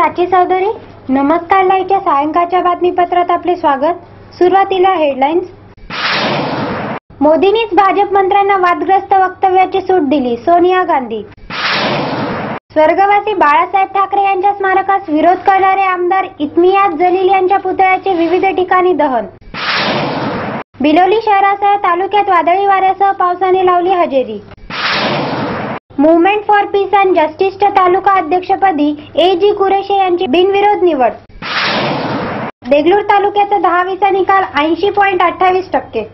प्राची चौधरी नमस्कार लाईच्या सायंकाळच्या बातमीपत्रात आपले स्वागत. सुरुवातीला हेडलाईन्स मोदींनीच भाजप मंत्र्यांना वादग्रस्त वक्तव्याची सूट दिली सोनिया गांधी. स्वर्गवासी बाळासाहेब ठाकरे यांच्या स्मारकास विरोध करणारे आमदार इतमियाज जलील यांच्या पुतळ्याचे विविध ठिकाणी दहन. बिलोली शहरासह तालुक्यात वादळी वाऱ्यासह पावसाने लावली हजेरी. मुवमेंट फॉर पीस अँड जस्टिसच्या तालुका अध्यक्षपदी ए जी कुरेशे यांची बिनविरोध निवड. देगलूर तालुक्याचा दहावीचा निकाल ऐंशी पॉईंट अठ्ठावीस टक्के.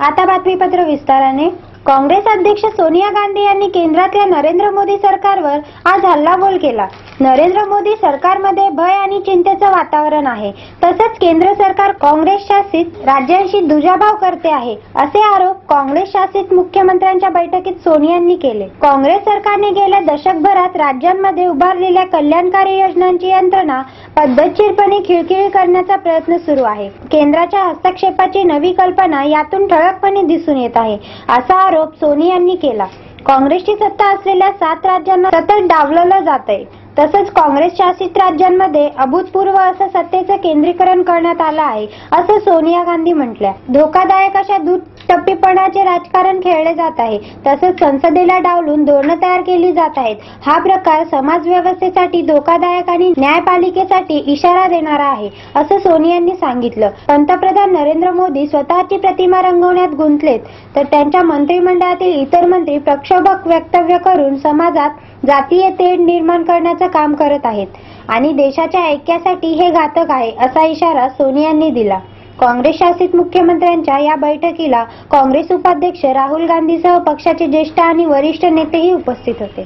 आता बातमीपत्र विस्ताराने. काँग्रेस अध्यक्ष सोनिया गांधी यांनी केंद्रातल्या नरेंद्र मोदी सरकारवर आज हल्लाबोल केला. नरेंद्र मोदी सरकारमध्ये भय आणि चिंतेचं वातावरण आहे. तसंच केंद्र सरकार काँग्रेस शासित राज्यांशी दुजाभाव करते आहे असे आरोप काँग्रेस शासित मुख्यमंत्र्यांच्या बैठकीत सोनियांनी केले. काँग्रेस सरकारने गेल्या दशकभरात राज्यांमध्ये उभारलेल्या कल्याणकारी योजनांची यंत्रणा पद्धतशीरपणे खिळखिळी करण्याचा प्रयत्न सुरू आहे. केंद्राच्या हस्तक्षेपाची नवी कल्पना यातून ठळकपणे दिसून येत आहे असा आरोप सोनियांनी केला. काँग्रेसची सत्ता असलेल्या सात राज्यांना सतत डावललं जात आहे तसंच काँग्रेस शासित राज्यांमध्ये अभूतपूर्व असं सत्तेचं केंद्रीकरण करण्यात आलं आहे असं सोनिया गांधी म्हटल्या. धोकादायक अशा दूध टप्पीपणाचे राजकारण खेळले जात आहे. तसंच संसदेला डावलून धोरणं तयार केली जात आहेत. हा प्रकार समाज व्यवस्थेसाठी धोकादायक आणि न्यायपालिकेसाठी इशारा देणारा आहे असं सोनियांनी सांगितलं. पंतप्रधान नरेंद्र मोदी स्वतःची प्रतिमा रंगवण्यात गुंतलेत. तर त्यांच्या मंत्रिमंडळातील इतर मंत्री प्रक्षोभक वक्तव्य करून समाजात जातीय तेढ निर्माण करण्याचं काम करत आहेत. आणि देशाच्या ऐक्यासाठी हे घातक आहे असा इशारा सोनियांनी दिला. काँग्रेस शासित मुख्यमंत्र्यांच्या या बैठकीला काँग्रेस उपाध्यक्ष राहुल गांधीसह पक्षाचे ज्येष्ठ आणि वरिष्ठ नेतेही उपस्थित होते.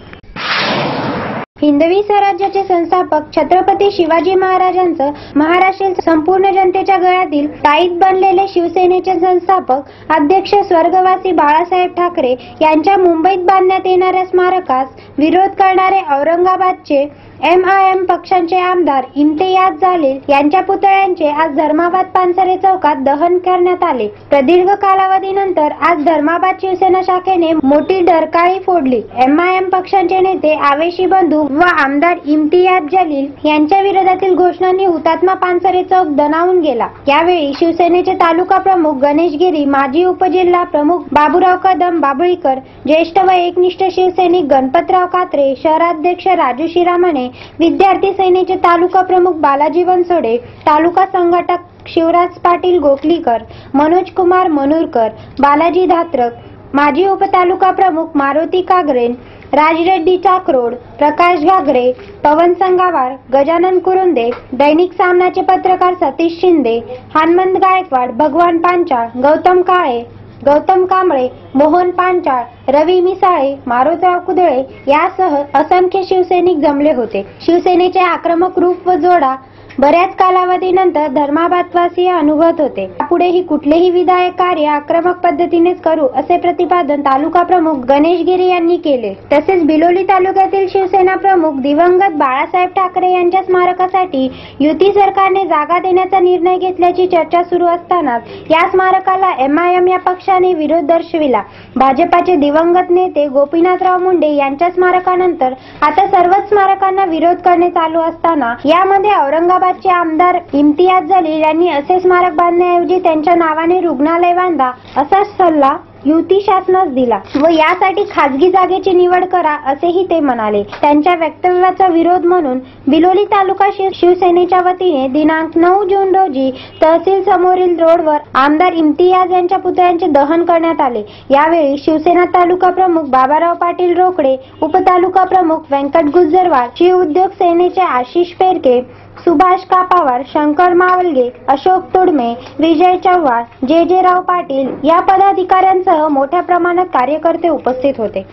हिंदवी स्वराज्याचे संस्थापक छत्रपती शिवाजी महाराजांचं महाराष्ट्रातील संपूर्ण जनतेच्या गळ्यातील ताईत बनलेले शिवसेनेचे संस्थापक अध्यक्ष स्वर्गवासी बाळासाहेब ठाकरे यांच्या मुंबईत बांधण्यात येणाऱ्या स्मारकास विरोध करणारे औरंगाबादचे एम आय एम पक्षांचे आमदार इम्तियाज जालील यांच्या पुतळ्यांचे आज धर्माबाद पानसरे चौकात दहन करण्यात आले. प्रदीर्घ कालावधीनंतर आज धर्माबाद शिवसेना शाखेने मोठी डरकाळी फोडली. एम आय एम पक्षांचे नेते आवेशी बंधू व आमदार इम्तियाज जलील यांच्या विरोधातील घोषणांनी हुतात्मा पानसरे चौक दणावून गेला. यावेळी शिवसेनेचे तालुका प्रमुख गणेश गिरी माजी उपजिल्हा प्रमुख बाबूराव कदम बाबळीकर ज्येष्ठ व एकनिष्ठ शिवसैनिक गणपतराव कात्रे शहराध्यक्ष राजू शिरामणे विद्यार्थी सेनेचे तालुका प्रमुख बालाजी बनसोडे तालुका संघटक शिवराज पाटील गोखलीकर मनोज कुमार मनूरकर बालाजी धात्रक माजी उपतालुका प्रमुख मारुती कागरेन राजरेड्डी चाकरोड प्रकाश घागरे पवन संगावार गजानन कुरुंदे दैनिक सामनाचे पत्रकार सतीश शिंदे हनुमंत गायकवाड भगवान पांचाळ गौतम काळे गौतम कांबळे मोहन पांचाळ रवी मिसाळे मारुतराव कुदळे यासह असंख्य शिवसैनिक जमले होते. शिवसेनेचे आक्रमक रूप व जोडा बऱ्याच कालावधीनंतर धर्माबादवासीय अनुभवत होते. पुढेही कुठलेही विधायक कार्य आक्रमक पद्धतीनेच करू असे प्रतिपादन तालुका प्रमुख गणेश गिरी यांनी केले. तसेच बिलोली तालुक्यातील शिवसेना प्रमुख दिवंगत बाळासाहेब ठाकरे यांच्या स्मारकासाठी युती सरकारने जागा देण्याचा निर्णय घेतल्याची चर्चा सुरू असतानाच या स्मारकाला एमआयएम या पक्षाने विरोध दर्शविला. भाजपाचे दिवंगत नेते गोपीनाथराव मुंडे यांच्या स्मारकानंतर आता सर्वच स्मारकांना विरोध करणे चालू असताना यामध्ये औरंगाबाद औरंगाबादचे आमदार इम्तियाज जलील यांनी असे स्मारक बांधण्याऐवजी त्यांच्या नावाने रुग्णालय बांधा असा सल्ला युती शासनास दिला. व यासाठी खासगी जागेची निवड करा असेही ते म्हणाले. त्यांच्या वक्तव्याचा विरोध म्हणून बिलोली तालुका शिवसेनेच्या वतीने दिनांक नऊ जून रोजी तहसील समोरील रोडवर आमदार इम्तियाज यांच्या पुतळ्यांचे दहन करण्यात आले. यावेळी शिवसेना तालुका प्रमुख बाबाराव पाटील रोकडे उपतालुका प्रमुख व्यंकट गुज्जरवाड शिव उद्योग सेनेचे आशिष पेरके सुभाष कापावर शंकर मावलगे अशोक तुडमे विजय चव्हाण जे जे राव पाटील या पदाधिकाऱ्यांसह मोठ्या प्रमाणात कार्यकर्ते उपस्थित होते.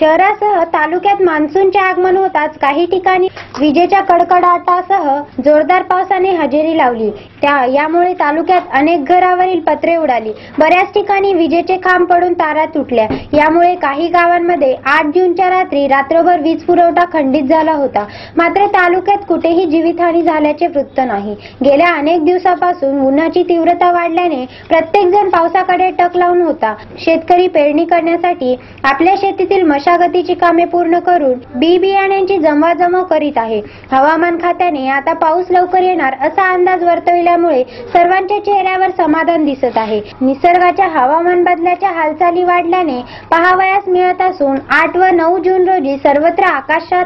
शहरासह तालुक्यात मान्सूनचे आगमन होताच काही ठिकाणी विजेच्या कडकडाटासह जोरदार पावसाने हजेरी लावली. त्या यामुळे तालुक्यात अनेक घरावरील पत्रे उडाली. बऱ्याच ठिकाणी विजेचे खांब पडून तारा तुटल्या. यामुळे काही गावांमध्ये आठ जूनच्या रात्री रात्रभर वीज पुरवठा खंडित झाला होता. मात्र तालुक्यात कुठेही जीवितहानी झाल्याचे वृत्त नाही. गेल्या अनेक दिवसापासून उन्हाची तीव्रता वाढल्याने प्रत्येक जण पावसाकडे टक लावून होता. शेतकरी पेरणी करण्यासाठी आपल्या शेतीतील मशा मशागतीची कामे पूर्ण करून बी बियाण्यांची जमवाजमव करीत आहे. हवामान खात्याने आता पाऊस लवकर येणार असा अंदाज वर्तविल्यामुळे सर्वांच्या चेहऱ्यावर समाधान दिसत आहे. निसर्गाच्या हवामान बदलाच्या हालचाली वाढल्याने पहावयास मिळत असून आठ व नऊ जून रोजी सर्वत्र आकाशात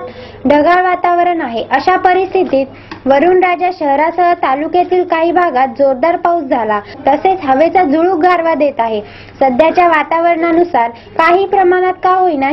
ढगाळ वातावरण आहे. अशा परिस्थितीत वरुण राजा शहरासह तालुक्यातील काही भागात जोरदार पाऊस झाला. तसेच हवेचा जुळूक गारवा देत आहे. सध्याच्या वातावरणानुसार काही प्रमाणात का होईना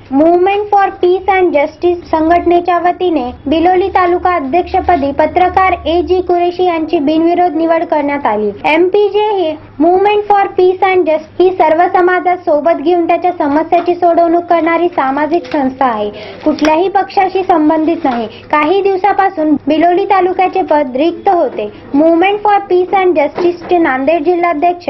Movement for peace and justice संघटनेच्या वतीने बिलोली तालुका अध्यक्षपदी पत्रकार ए जी कुरेशी यांची बिनविरोध निवड करण्यात आली. एमपीजे हे movement for peace and justice ही सर्व समाजात सोबत घेऊन त्याच्या समस्याची सोडवणूक करणारी सामाजिक संस्था आहे. कुठल्याही पक्षाशी संबंधित नाही. काही दिवसापासून बिलोली तालुक्याचे पद रिक्त होते. मुवमेंट फॉर पीस अँड जस्टिसचे नांदेड जिल्हाध्यक्ष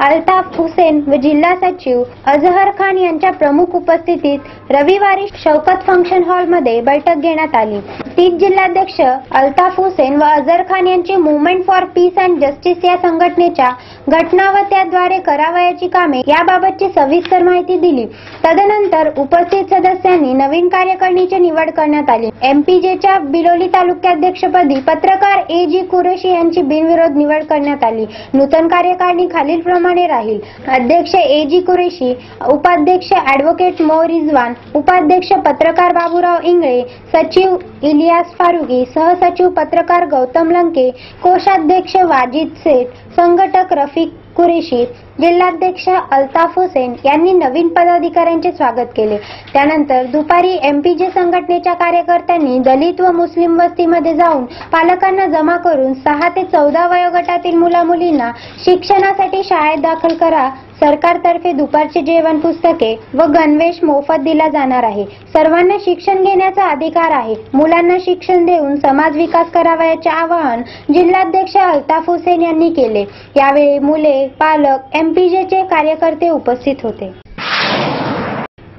अल्ताफ हुसेन व जिल्हा सचिव अजहर खान यांच्या प्रमुख उपस्थितीत रविवारी शौकत फंक्शन हॉलमध्ये बैठक घेण्यात आली. तीस जिल्हाध्यक्ष अल्ताफ हुसेन व अझर खान यांची movement for peace and justice या संघटनेच्या घटना व त्याद्वारे करावयाची कामे याबाबतची सविस्तर माहिती दिली. तदनंतर उपस्थित सदस्यांनी नवीन कार्यकारिणीची निवड करण्यात आली. एमपीजेच्या बिलोली तालुक्याध्यक्षपदी पत्रकार ए जी कुरेशी यांची बिनविरोध निवड करण्यात आली. नूतन कार्यकारिणी खालीलप्रमाणे राहील. अध्यक्ष ए जी कुरेशी उपाध्यक्ष ॲडव्होकेट मो रिजवान उपाध्यक्ष पत्रकार बाबूराव इंगळे सचिव इली इलियास फारुगी सहसचिव पत्रकार गौतम लंके कोषाध्यक्ष वाजिद सेठ संघटक रफिक कुरेशी जिल्हाध्यक्ष अल्ताफ हुसेन यांनी नवीन पदाधिकाऱ्यांचे स्वागत केले. त्यानंतर दुपारी एमपीजे संघटनेच्या कार्यकर्त्यांनी दलित व मुस्लिम वस्तीमध्ये जाऊन पालकांना जमा करून सहा ते चौदा वयोगटातील मुला मुलींना शिक्षणासाठी शाळेत दाखल करा सरकारतर्फे दुपारचे जेवण पुस्तके व गणवेश मोफत दिला जाणार आहे. सर्वांना शिक्षण घेण्याचा अधिकार आहे. मुलांना शिक्षण देऊन समाज विकास करावयाचे आवाहन जिल्हाध्यक्ष अल्ताफ हुसेन यांनी केले. यावेळी मुले पालक एमपीजेचे कार्यकर्ते उपस्थित होते.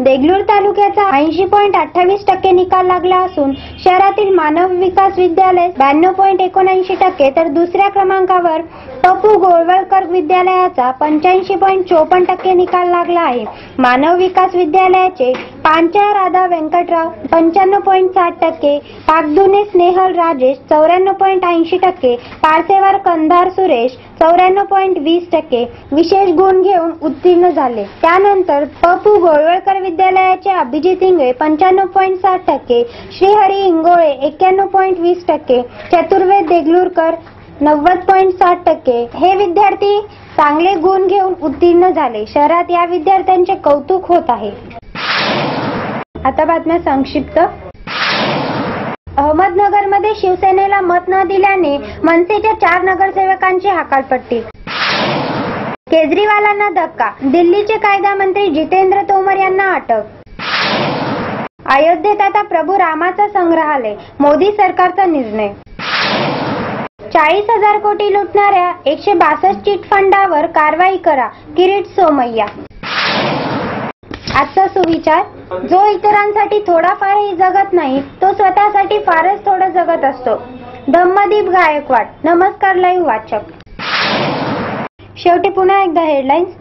देगलूर तालुक्याचा ऐंशी पॉईंट अठ्ठावीस टक्के निकाल लागला असून शहरातील मानव विकास विद्यालय ब्याण्णव पॉईंट एकोणऐंशी टक्के तर दुसऱ्या क्रमांकावर टपू गोळवळकर विद्यालयाचा पंच्याऐंशी पॉईंट चोपन्न टक्के निकाल लागला आहे. मानव विकास विद्यालयाचे पांचा राधा व्यंकटराव पंच्याण्णव पॉईंट साठ टक्के पागदुने स्नेहल राजेश चौऱ्याण्णव पॉईंट ऐंशी टक्के पारसेवार कंधार सुरेश चौऱ्याण्णव पॉईंट वीस टक्के विशेष गुण घेऊन उत्तीर्ण झाले. त्यानंतर पपू गोळवळकर विद्यालयाचे अभिजित इंगळे पंच्याण्णव पॉईंट साठ टक्के श्रीहरी इंगोळे एक्क्याण्णव पॉईंट वीस टक्के चतुर्वेद देगलूरकर नव्वद पॉईंट साठ टक्के. हे विद्यार्थी चांगले गुण घेऊन उत्तीर्ण झाले. शहरात या विद्यार्थ्यांचे कौतुक होत आहे. आता बातम्या संक्षिप्त. अहमदनगरमध्ये शिवसेनेला मत न दिल्याने मनसेच्या चार नगरसेवकांची हकालपट्टी. केजरीवालांना धक्का दिल्लीचे कायदा मंत्री जितेंद्र तोमर यांना अटक. अयोध्येत आता प्रभू रामाचा संग्रहालय मोदी सरकारचा निर्णय. चाळीस हजार कोटी लुटणाऱ्या एकशे बासष्ट चिट फंडावर कारवाई करा किरीट सोमय्या. आजचा सुविचार? जो इतरांसाठी थोडाफारही जगत नाही तो स्वतःसाठी फारच थोडं जगत असतो. धम्मदीप गायकवाड नमस्कार लाईव्ह वाचक. शेवटी पुन्हा एकदा हेडलाईन्स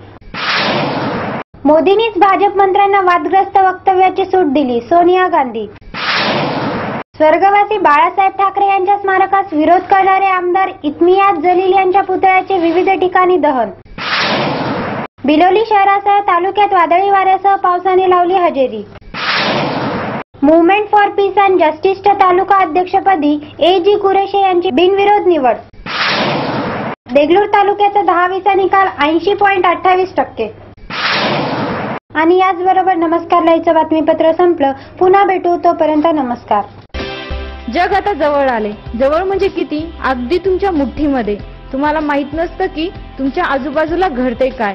मोदींनीच भाजप मंत्र्यांना वादग्रस्त वक्तव्याची सूट दिली सोनिया गांधी. स्वर्गवासी बाळासाहेब ठाकरे यांच्या स्मारकास विरोध करणारे आमदार इत्मियाज जलील यांच्या पुतळ्याचे विविध ठिकाणी दहन. बिलोली शहरासह तालुक्यात वादळी वाऱ्यासह पावसाने लावली हजेरी. मुवमेंट फॉर पीस अँड जस्टिसच्या तालुका अध्यक्षपदी ए. जी. कुरेशे यांची बिनविरोध निवड. देगलूर तालुक्याचा दहावीचा निकाल ऐंशी पॉईंट अठ्ठावीस टक्के. आणि याचबरोबर नमस्कार लाईचं बातमीपत्र संपलं. पुन्हा भेटू तोपर्यंत नमस्कार. जग आता जवळ आले. जवळ म्हणजे किती? अगदी तुमच्या मुठ्ठीमध्ये. तुम्हाला माहीत नसतं की तुमच्या आजूबाजूला घडते काय.